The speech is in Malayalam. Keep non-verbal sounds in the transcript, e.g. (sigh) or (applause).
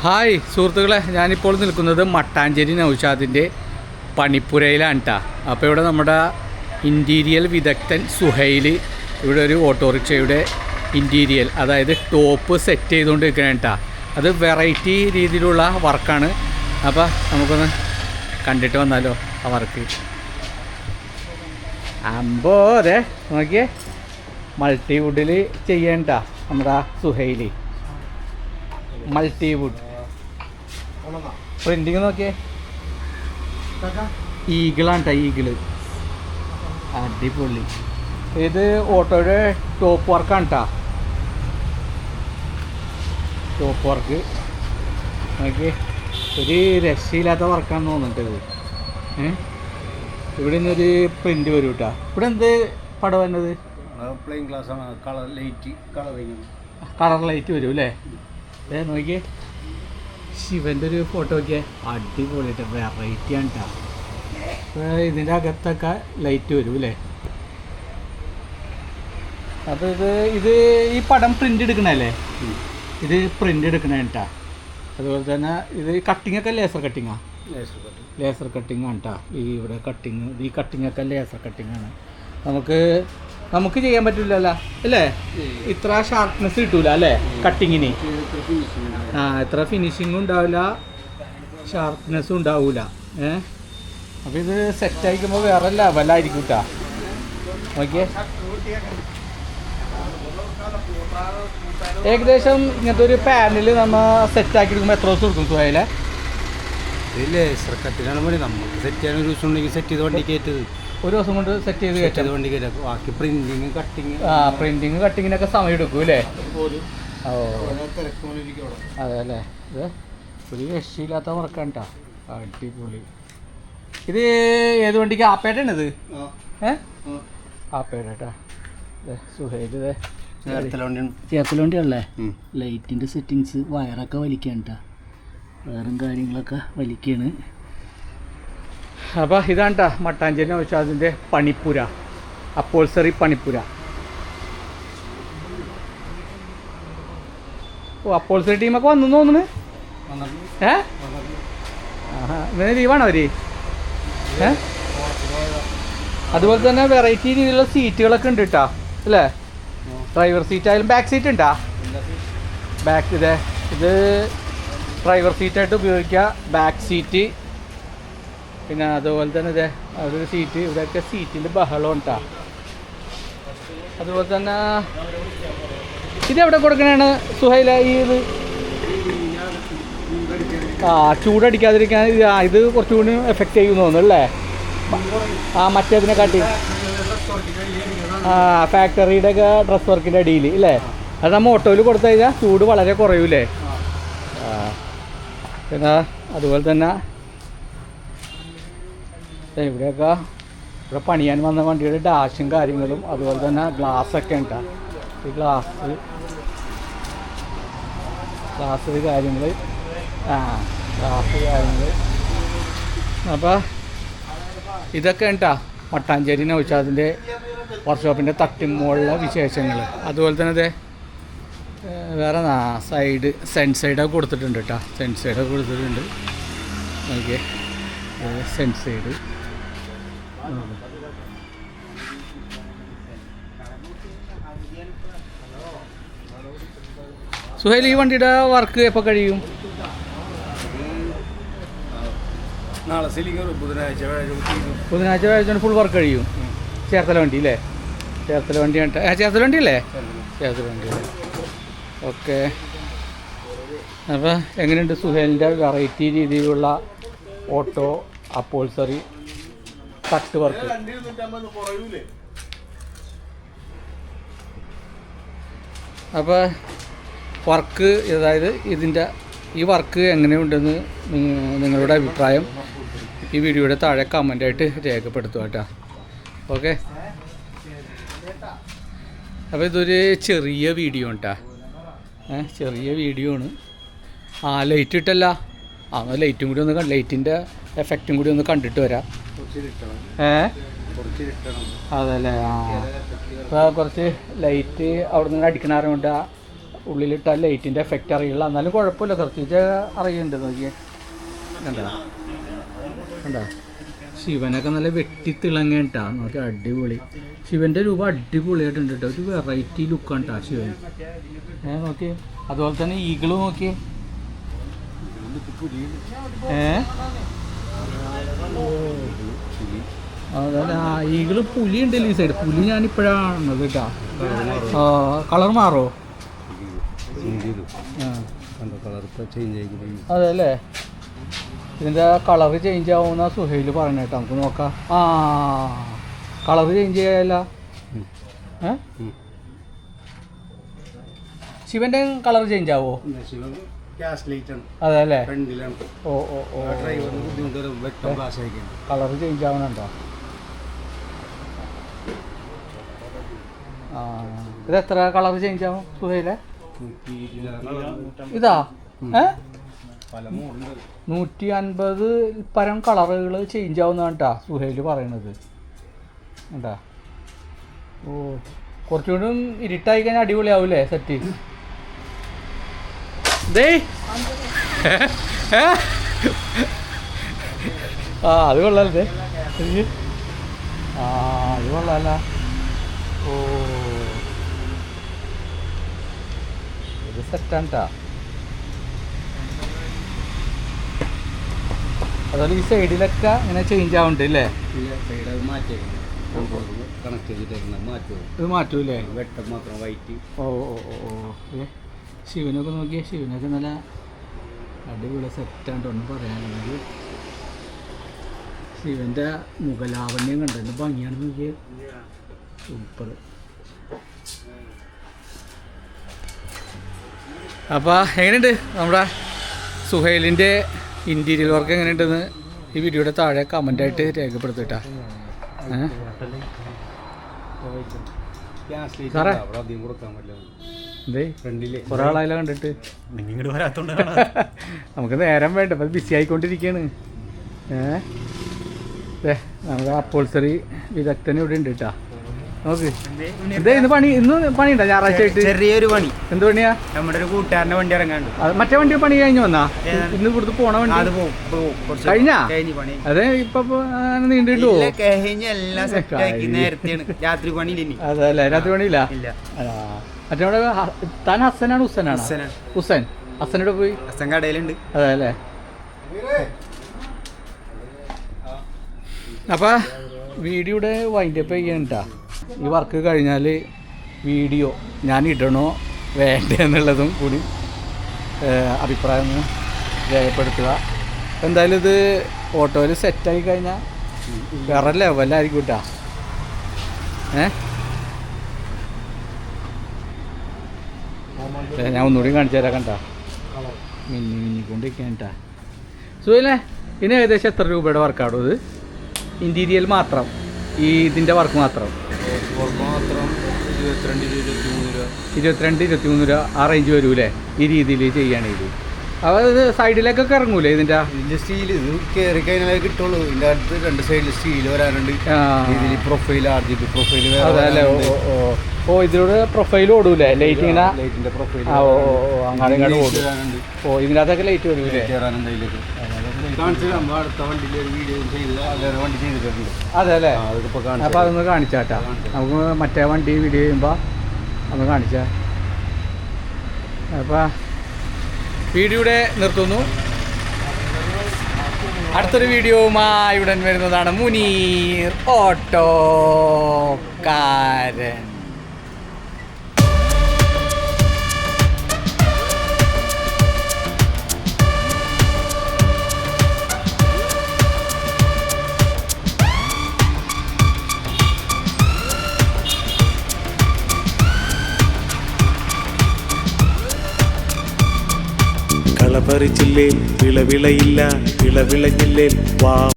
ഹായ് സുഹൃത്തുക്കളെ. ഞാനിപ്പോൾ നിൽക്കുന്നത് മട്ടാഞ്ചേരി നൗഷാദിന്റെ പണിപ്പുരയിലാണ് കേട്ടോ അപ്പോൾ ഇവിടെ നമ്മുടെ ഇന്റീരിയൽ വിദഗ്ധൻ സുഹൈൽ ഇവിടെ ഒരു ഓട്ടോറിക്ഷയുടെ ഇന്റീരിയൽ അതായത് ടോപ്പ് സെറ്റ് ചെയ്തുകൊണ്ടിരിക്കുകയാണ് കേട്ടോ അത് വെറൈറ്റി രീതിയിലുള്ള വർക്കാണ്. അപ്പോൾ നമുക്കൊന്ന് കണ്ടിട്ട് വന്നാലോ ആ വർക്ക്. അമ്പോ അതെ നോക്കിയേ. മൾട്ടിവുഡിൽ ചെയ്യണ്ട നമ്മുടെ സുഹൈലി. മൾട്ടിവുഡ്. പ്രിന്റിങ് നോക്കിയേ. ഈഗിളാണ് കേട്ടോ ഈഗിൾ അടിപൊളി. ഇത് ഓട്ടോയുടെ ടോപ്പ് വർക്കാണ് കേട്ടോ ടോപ്പ് വർക്ക് നോക്കിയേ. ഒരു രക്ഷയില്ലാത്ത വർക്കാണെന്ന് തോന്നിട്ടത് ഏഹ് ഇവിടെ നിന്നൊരു പ്രിന്റ് വരും കേട്ടോ ഇവിടെ എന്ത് പടം വരുന്നത്? പ്ലെയിൻ ഗ്ലാസ് ആണ്. Colour light colouring colour light വരും അല്ലേ ഏ നോക്കിയേ. ശിവന്റെ ഒരു ഫോട്ടോ ഒക്കെ അടിപൊളിയിട്ട് വെറൈറ്റി ആണ് കേട്ടോ ഇതിന്റെ അകത്തൊക്കെ ലൈറ്റ് വരും അല്ലേ അപ്പോൾ ഇത് ഇത് ഈ പടം പ്രിന്റ് എടുക്കണല്ലേ ഇത് പ്രിന്റ് എടുക്കണ കേട്ടാ അതുപോലെ തന്നെ ഇത് കട്ടിംഗ് ഒക്കെ ലേസർ കട്ടിങ്ങാ ലേസർ കട്ടിങ് ആണ് കേട്ടോ ഈ ഇവിടെ കട്ടിങ് ഈ കട്ടിങ് ഒക്കെ ലേസർ കട്ടിങ് ആണ്. നമുക്ക് നമുക്ക് ചെയ്യാൻ പറ്റില്ലല്ലോ അല്ലേ? ഇത്ര ഷാർപ്നെസ് കിട്ടൂല അല്ലേ? കട്ടിങ്ങിന് ആ ഇത്ര ഫിനിഷിങ്ങും ഉണ്ടാവില്ല ഷാർപ്നെസ്സും ഉണ്ടാവൂല ഏ? അപ്പോൾ ഇത് സെറ്റ് ആയിക്കുമ്പോൾ വേറെ ലെവലായിരിക്കും കേട്ടോ ഓക്കെ ഏകദേശം ഇങ്ങനത്തെ ഒരു പാനൽ നമ്മ സെറ്റ് ആക്കി എടുക്കുമ്പോൾ എത്ര ദിവസം എടുക്കും സുഹയിലെ ലേസർ കട്ടിലാണ് പണി. നമുക്ക് സെറ്റ് ചെയ്യാൻ ഒരു ദിവസം ഉണ്ടെങ്കിൽ സെറ്റ് ചെയ്ത് വണ്ടി കയറ്റത് ഒരു ദിവസം കൊണ്ട് സെറ്റ് ചെയ്ത് കയറ്റാം. വണ്ടി കയറ്റാം ബാക്കി പ്രിന്റിങ് കട്ടിങ് ആ പ്രിന്റിങ് കട്ടിങ്ങിനൊക്കെ സമയം എടുക്കും അല്ലേ? ഓ. അതെ അല്ലേ? ഇത് ഒരു രക്ഷയില്ലാത്ത വർക്കാണ് കേട്ടോ അടിപൊളി. ഇത് ഏത് വണ്ടിക്ക്? ആപ്പേട്ടാണ് ഇത്? ഏ? ആപ്പേട്ട കേട്ടോ സുഹൈൽ ഇത് നേരത്തെ വണ്ടിയാണ്. ചേർത്തല വണ്ടിയാണല്ലേ? ലൈറ്റിന്റെ സെറ്റിങ്സ് വയറൊക്കെ വലിക്കുകയാണ് കേട്ടോ വയറും കാര്യങ്ങളൊക്കെ വലിക്കുകയാണ് അപ്പോൾ ഇതാണ് കേട്ടോ മട്ടാഞ്ചേരി നൗഷാദിന്റെ പണിപ്പുര അപ്പോൾസറി പണിപ്പുര. ഓ അപ്പോൾസറി ടീമൊക്കെ വന്നു തോന്നുന്നു. ഏ? ആഹാ ഇന്നലെ ലീവാണോ അവർ ഏ? അതുപോലെ തന്നെ വെറൈറ്റി രീതിയിലുള്ള സീറ്റുകളൊക്കെ ഉണ്ട് കേട്ടോ അല്ലേ? ഡ്രൈവർ സീറ്റ് ആയാലും ബാക്ക് സീറ്റ് ഉണ്ടാ? ബാക്ക് ഇതേ ഇത് ഡ്രൈവർ സീറ്റായിട്ട് ഉപയോഗിക്കുക ബാക്ക് സീറ്റ് പിന്നെ അതുപോലെ തന്നെ ഇതേ അവിടെ ഒരു സീറ്റ് ഇവിടെയൊക്കെ സീറ്റിന്റെ ബഹളം ഉണ്ടാ അതുപോലെ തന്നെ ഇത് എവിടെ കൊടുക്കണതാണ് സുഹൈല ഈ ഇത്? ആ ചൂടടിക്കാതിരിക്കാൻ ഇത് ആ, ഇത് കുറച്ചുകൂടി എഫക്റ്റ് ചെയ്യുമെന്ന് തോന്നുന്നു അല്ലേ ആ മറ്റേതിനെ കാട്ടി. ആ ഫാക്ടറിയുടെ ഒക്കെ ഡ്രസ് വർക്കിന്റെ അടിയിൽ ഇല്ലേ? അത് നമ്മൾ ഓട്ടോയിൽ കൊടുത്തു കഴിഞ്ഞാൽ ചൂട് വളരെ കുറയൂലേ? പിന്നെ അതുപോലെ തന്നെ ഇവിടെയൊക്കെ ഇവിടെ പണിയാൻ വന്ന വണ്ടിയുടെ ഡാഷും കാര്യങ്ങളും അതുപോലെ തന്നെ ഗ്ലാസ്സൊക്കെ ഉണ്ടാ. ഈ ഗ്ലാസ് ഗ്ലാസ് കാര്യങ്ങൾ ആ ഗ്ലാസ് കാര്യങ്ങൾ അപ്പോൾ ഇതൊക്കെ ഉണ്ടാ? മട്ടാഞ്ചേരി നൗഷാദിന്റെ വർക്ക്ഷോപ്പിന്റെ തട്ടിമുകളിലെ വിശേഷങ്ങൾ അതുപോലെ തന്നെ അതെ വേറെ സൈഡ് സെൻ സൈഡൊക്കെ കൊടുത്തിട്ടുണ്ട് കേട്ടോ സെൻ സൈഡൊക്കെ കൊടുത്തിട്ടുണ്ട്. നോക്കിയേ. സെൻ സൈഡ് സുഹൈൽ ഈ വണ്ടിയുടെ വർക്ക് എപ്പോൾ കഴിയും? നാളെ ബുധനാഴ്ച വ്യാഴാഴ്ച. ബുധനാഴ്ച വ്യാഴ്ച ഫുൾ വർക്ക് കഴിയും. ചേർത്തല വണ്ടി അല്ലേ ചേർത്തല വണ്ടി ചേർത്തല വണ്ടി അല്ലേ ചേർത്തല വണ്ടി. ഓക്കെ. അപ്പോൾ എങ്ങനെയുണ്ട് സുഹേലിന്റെ വെറൈറ്റി രീതിയിലുള്ള ഓട്ടോ അപ്പോൾസറി കട്ട് വർക്ക് അപ്പോൾ വർക്ക് അതായത് ഇതിന്റെ ഈ വർക്ക് എങ്ങനെയുണ്ടെന്ന് നിങ്ങ- നിങ്ങളുടെ അഭിപ്രായം ഈ വീഡിയോയുടെ താഴെ കമന്റായിട്ട് രേഖപ്പെടുത്തുക കേട്ടോ. ഓക്കെ അപ്പോൾ ഇതൊരു ചെറിയ വീഡിയോ കേട്ടോ ഏ ചെറിയ വീഡിയോ ആണ്. ആ ലൈറ്റ് ഇട്ടല്ല. ആ ലൈറ്റും കൂടി ഒന്ന് കണ്ട് ലൈറ്റിന്റെ എഫക്റ്റും കൂടി ഒന്ന് കണ്ടിട്ട് വരാം. കുറച്ച് ഇരുട്ടണം ഏ? കുറച്ച് ഇരുട്ടണം അതല്ലേ? ആ. ഇപ്പോൾ കുറച്ച് ലൈറ്റ് അവിടെ നിന്ന് അടിക്കണ കൊണ്ട് ഉള്ളിലിട്ട ലൈറ്റിന്റെ എഫക്റ്റ് അറിയില്ല. എന്നാലും കുഴപ്പമില്ല. കുറച്ച് അറിയുന്നുണ്ട്. നോക്കി കണ്ടാ? കണ്ടോ? ശിവനൊക്കെ നല്ല വെട്ടി തിളങ്ങിട്ടാ. നോക്കി അടിപൊളി. ശിവന്റെ രൂപം അടിപൊളിയായിട്ടുണ്ട് കേട്ടോ. ഒരു വെറൈറ്റി ലുക്കാണ് കേട്ടോ ശിവൻ ഏ നോക്കി അതുപോലെ തന്നെ ഈഗിൾ നോക്കിയേ. ഏ? അതല്ല ഈഗിൾ പുലി ഉണ്ടല്ലോ ഈ സൈഡ് പുലി ഞാൻ ഇപ്പോഴാണ് കേട്ടാ കളർ മാറോ? അതെ അല്ലേ? ഇതിന്റെ കളർ ചേഞ്ച് ആവുമെന്ന സുഹൈൽ പറഞ്ഞ കേട്ടോ. നമുക്ക് നോക്കാം. ആ കളർ ചേഞ്ച് ചെയ്യാല്ല ശിവന്റെ ശിവന്റെ കളർ ചേഞ്ച് ആവോ? ഗ്യാസ് ലൈറ്റ് ആണ്. അതെ അല്ലേ ഫ്രണ്ടിലാണ് ഓ. ഓ ഓ ഡ്രൈവറിന് ബുദ്ധിമുട്ട് വരും. വെട്ടം ഗ്ലാസ് ആയിരിക്കും കളർ ചേഞ്ച് ആവണുണ്ടോ? ആ. ഇത് എത്ര കളർ ചേഞ്ച് ആവും സുഹൈലെ ഇതാ? ഏ? നൂറ്റി അൻപത് പരം കളറുകൾ ചേഞ്ച് ആവുന്നതാണ് കേട്ടാ സുഹൈൽ പറയണത്. കേട്ടാ ഓ. കുറച്ചുകൂടി ഇരുട്ടായി കഴിഞ്ഞാൽ അടിപൊളിയാവൂലേ സെറ്റ് ദേ. ആ അത് കൊള്ളാലേ ആ അത് കൊള്ളാല. ഓ. ഇത് സെറ്റാണ് കേട്ടാ അതുപോലെ ഈ സൈഡിലൊക്കെ ഇങ്ങനെ ചേഞ്ച് ആവുന്നുണ്ട് അല്ലേ കണക്ട് മാറ്റൂല്ലേ? വെട്ടം മാത്രം വൈറ്റ് ഓ ഓ ഓ ഓ. ശിവനൊക്കെ നോക്കിയാൽ ശിവനൊക്കെ നല്ല അടിപൊളി സെറ്റാണ്ട് ഒന്നും പറയാനുള്ളത് ശിവന്റെ മുഖലാവണ്യം കണ്ടതിന് ഭംഗിയാണ് നോക്കിയത് സൂപ്പർ അപ്പോൾ എങ്ങനെയുണ്ട് നമ്മുടെ സുഹൈലിന്റെ ഇന്റീരിയർ വർക്ക് എങ്ങനെയുണ്ടെന്ന് ഈ വീഡിയോയുടെ താഴെ കമന്റായിട്ട് രേഖപ്പെടുത്തിട്ടാ. സാറേ. കുറേ കണ്ടിട്ട്? ഇങ്ങോട്ട് (laughs) നമുക്ക് നേരം വേണ്ട ഇപ്പം ബിസി ആയിക്കൊണ്ടിരിക്കുകയാണ് ഏ? ദേ, നമ്മുടെ അപ്പോൾസറി വിദഗ്ധൻ ഇവിടെ ഉണ്ട് കേട്ടാ നോക്ക്. ഇന്ന് പണി ഇന്ന് പണിയുണ്ടോ? ഞായറാഴ്ച ആയിട്ട്. ചെറിയൊരു പണി. എന്ത് പണിയാ? നമ്മുടെ ഒരു കൂട്ടുകാരന്റെ വണ്ടി ഇറങ്ങാണ്ട് അത് മറ്റേ വണ്ടി പണി കഴിഞ്ഞു വന്നാ? ഇന്ന് ഇവിടുത്തെ പോണ അത് വണ്ടി കുറച്ച് കഴിഞ്ഞാ? അതെ ഇപ്പൊ നീണ്ടിട്ട് കഴിഞ്ഞ് എല്ലാം സെറ്റ് ആക്കി നേരത്തെയാണ്. രാത്രി പണിയില്ല അതല്ലേ രാത്രി പണിയില്ല. മറ്റേ താൻ ഹസനാണ് ഹുസനാണ്. ഹുസൻ. ഹസനോട് പോയി. അച്ഛൻ കടയിലുണ്ട്. അതെ അല്ലേ അപ്പോൾ വീഡിയോയുടെ വൈൻഡപ്പ് ചെയ്യണ്ട ഈ വർക്ക് കഴിഞ്ഞാൽ വീഡിയോ ഞാൻ ഇടണോ വേണ്ടേ എന്നുള്ളതും കൂടി ഏഹ്, അഭിപ്രായം രേഖപ്പെടുത്തുക. എന്തായാലും ഇത് ഓട്ടോയിൽ സെറ്റായി കഴിഞ്ഞാൽ വേറെ ലെവലായിരിക്കും കേട്ടാ ഏ? ഞാൻ ഒന്നുകൂടി കാണിച്ചു തരാം കണ്ട. മിന്നി മിന്നിക്കൊണ്ടിരിക്കാൻ കേട്ടാ. സുഖല്ലേ ഇനി ഏകദേശം എത്ര രൂപയുടെ വർക്കാണോ ഇത്? ഇന്റീരിയൽ മാത്രം. ഈ ഇതിന്റെ വർക്ക് മാത്രം. ഇരുപത്തിരണ്ട് ഇരുപത്തി മൂന്ന് രൂപ ഇരുപത്തിരണ്ട് ഇരുപത്തിമൂന്ന് രൂപ ആ റേഞ്ച് വരൂലേ? ഈ രീതിയിൽ ചെയ്യുകയാണെങ്കിൽ. അപ്പോൾ ഇത് സൈഡിലേക്കൊക്കെ ഇറങ്ങൂലേ ഇതിന്റെ ഇതിന്റെ സ്റ്റീൽ ഇത് കയറി കഴിഞ്ഞാലേ കിട്ടുള്ളൂ. ഇതിന്റെ അടുത്ത് രണ്ട് സൈഡിൽ സ്റ്റീൽ വരാനുണ്ട്. ഇതിൽ profile R G B profile അതെ അല്ലേ? ഓ ഓ, ഓ ഇതിലൂടെ പ്രൊഫൈൽ ഓടൂലേ? ലൈറ്റ് ഇങ്ങനെ ലൈറ്റിന്റെ പ്രൊഫൈൽ ഓ ഓ ഓടും. ഓ ഇതിനകത്തൊക്കെ ലൈറ്റ് വരൂലേ? അതെ അല്ലേ? അപ്പൊ അതൊന്ന് കാണിച്ചാട്ടാ. നമുക്ക് മറ്റേ വണ്ടി വീഡിയോ ചെയ്യുമ്പോൾ അന്ന് കാണിച്ചാ. അപ്പോൾ വീഡിയോയുടെ നിർത്തുന്നു. അടുത്തൊരു വീഡിയോവുമായി ഉടൻ വരുന്നതാണ് മുനീർ ഓട്ടോ ഓട്ടോക്കാരൻ വിളവിളയില്ല വിളവിളഞ്ഞില്ലേ വാ